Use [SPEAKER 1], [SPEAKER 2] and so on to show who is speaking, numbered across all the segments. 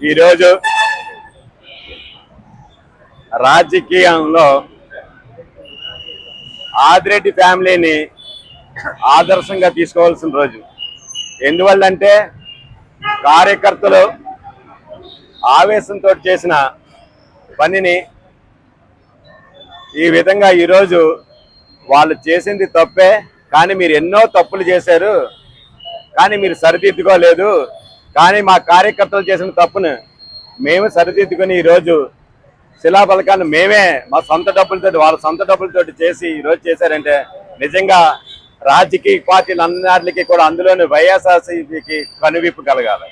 [SPEAKER 1] ఈరోజు రాజకీయంలో ఆదిరెడ్డి ఫ్యామిలీని ఆదర్శంగా తీసుకోవాల్సిన రోజు. ఎందువల్లంటే కార్యకర్తలు ఆవేశంతో చేసిన పనిని ఈ విధంగా ఈరోజు వాళ్ళు చేసింది తప్పే కానీ మీరు ఎన్నో తప్పులు చేశారు కానీ మీరు సరిదిద్దుకోలేదు. కానీ మా కార్యకర్తలు చేసిన తప్పును మేము సరిదిద్దుకొని ఈరోజు శిలా ఫలకాన్ని మేమే మా సొంత డబ్బులతో వాళ్ళ సొంత డబ్బులతో చేసి ఈరోజు చేశారంటే నిజంగా రాజకీయ పార్టీలు అన్నిటికీ కూడా అందులోని వైఎస్ఆర్సీపీకి కనువిప్పు కలగాలి.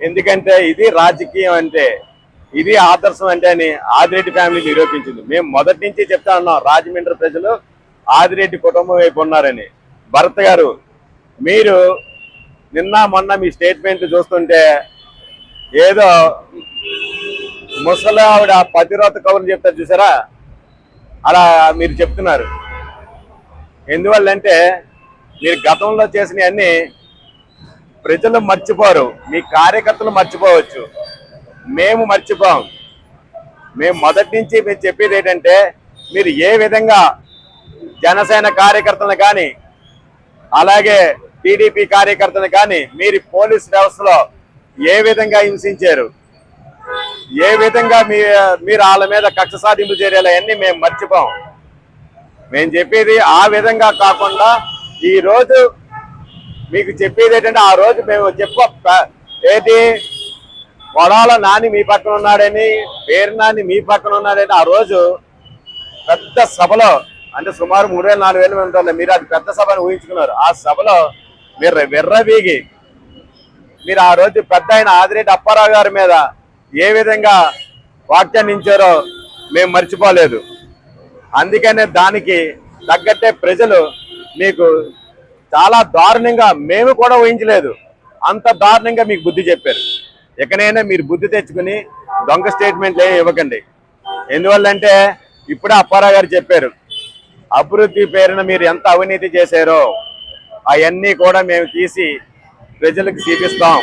[SPEAKER 1] ఎందుకంటే ఇది రాజకీయం అంటే ఇది ఆదర్శం అంటే అని ఆదిరెడ్డి ఫ్యామిలీ నిరూపించింది. మేము మొదటి నుంచి చెప్తా ఉన్నాం రాజమండ్రి ప్రజలు ఆదిరెడ్డి కుటుంబం వైపు ఉన్నారని. భరత్ గారు మీరు నిన్న మొన్న మీ స్టేట్మెంట్ చూస్తుంటే ఏదో ముసలి ఆవిడ పతిరోత కవులు చెప్తారు చూసారా? అలా మీరు చెప్తున్నారు. ఎందువల్లంటే మీరు గతంలో చేసినవన్నీ ప్రజలు మర్చిపోరు. మీ కార్యకర్తలు మర్చిపోవచ్చు. మేము మర్చిపోం. మేము మొదటి నుంచి మేము చెప్పేది ఏంటంటే మీరు ఏ విధంగా జనసేన కార్యకర్తలను కానీ అలాగే టీడీపీ కార్యకర్తను కానీ మీరు పోలీస్ వ్యవస్థలో ఏ విధంగా హింసించారు? ఏ విధంగా మీ మీరు వాళ్ళ మీద కక్ష సాధింపు చర్యలు అవన్నీ మేము మర్చిపోం. మేము చెప్పేది ఆ విధంగా కాకుండా ఈరోజు మీకు చెప్పేది ఏంటంటే ఆ రోజు మేము చెప్ప ఏది ఏంటి? కొడాల నాని మీ పక్కన ఉన్నాడని పేరు నాని మీ పక్కన ఉన్నాడని ఆ రోజు పెద్ద సభలో అంటే సుమారు మూడు వేల నాలుగు వేలు ఉంటారు మీరు అది పెద్ద సభను ఊహించుకున్నారు. ఆ సభలో మీరు విర్రవీగి మీరు ఆ రోజు పెద్ద ఆయన ఆదిరెడ్డి అప్పారావు గారి మీద ఏ విధంగా వ్యాఖ్యానించారో మేము మర్చిపోలేదు. అందుకనే దానికి తగ్గట్టే ప్రజలు మీకు చాలా దారుణంగా మేము కూడా ఊహించలేదు. అంత దారుణంగా మీకు బుద్ధి చెప్పారు. ఎక్కడైనా మీరు బుద్ధి తెచ్చుకుని దొంగ స్టేట్మెంట్లు ఏమి ఇవ్వకండి. ఎందువల్లంటే ఇప్పుడే అప్పారావు గారు చెప్పారు అభివృద్ధి పేరున మీరు ఎంత అవినీతి చేశారో అవన్నీ కూడా మేము తీసి ప్రజలకు చూపిస్తాం.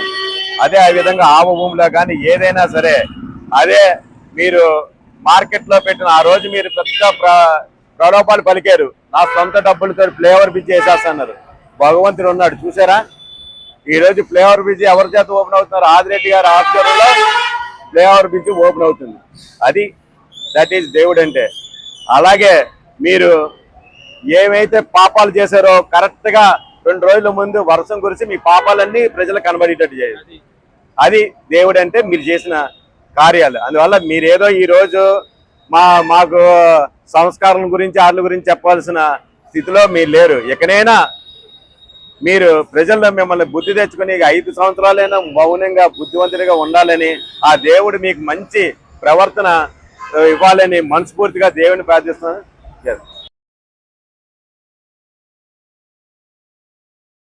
[SPEAKER 1] అదే ఆ విధంగా ఆవ భూమిలో కానీ ఏదైనా సరే అదే మీరు మార్కెట్లో పెట్టిన ఆ రోజు మీరు పెద్ద ప్ర- ప్రలోభాలు పలికారు. నా సొంత డబ్బులతో ఫ్లేవర్ బ్రిడ్జ్ వేసేస్తున్నారు భగవంతుడు ఉన్నాడు చూసారా? ఈరోజు ఫ్లేవర్ బ్రిడ్జ్ ఎవరి చేత ఓపెన్ అవుతున్నారు? ఆదిరెడ్డి గారి ఆధ్వర్యంలో ఫ్లేవర్ బ్రిడ్జ్ ఓపెన్ అవుతుంది. అది దట్ ఈస్ దేవుడు అంటే. అలాగే మీరు ఏమైతే పాపాలు చేశారో కరెక్ట్గా రెండు రోజుల ముందు వర్షం కురిసి మీ పాపాలన్నీ ప్రజలకు కనబడేటట్టు చేయాలి. అది దేవుడు అంటే మీరు చేసిన కార్యాలు. అందువల్ల మీరేదో ఈ రోజు మా మాకు సంస్కారం గురించి వాటి గురించి చెప్పాల్సిన స్థితిలో మీరు లేరు. ఎక్కడైనా మీరు ప్రజల్లో మిమ్మల్ని బుద్ధి తెచ్చుకుని ఐదు సంవత్సరాలైనా మౌనంగా బుద్ధివంతుడిగా ఉండాలని ఆ దేవుడు మీకు మంచి ప్రవర్తన ఇవ్వాలని మనస్ఫూర్తిగా దేవుని ప్రార్థిస్తున్నాను.